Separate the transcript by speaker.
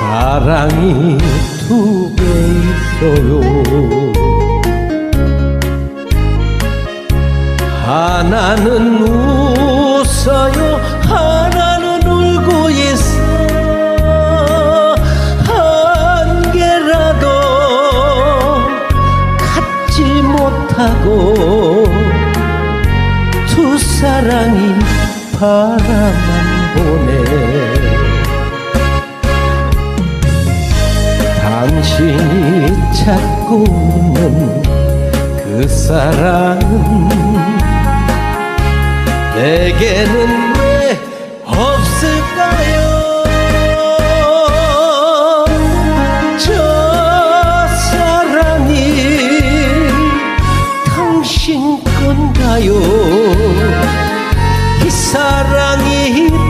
Speaker 1: 사랑이 두 배 있어요. 하나는 웃어요 하나는 울고 있어. 한 개라도 갖지 못하고 두 사랑이 바라만 보네 알고 그 사랑 내게는 왜 없을까요? 저 사랑이 당신 건가요? 이 사랑이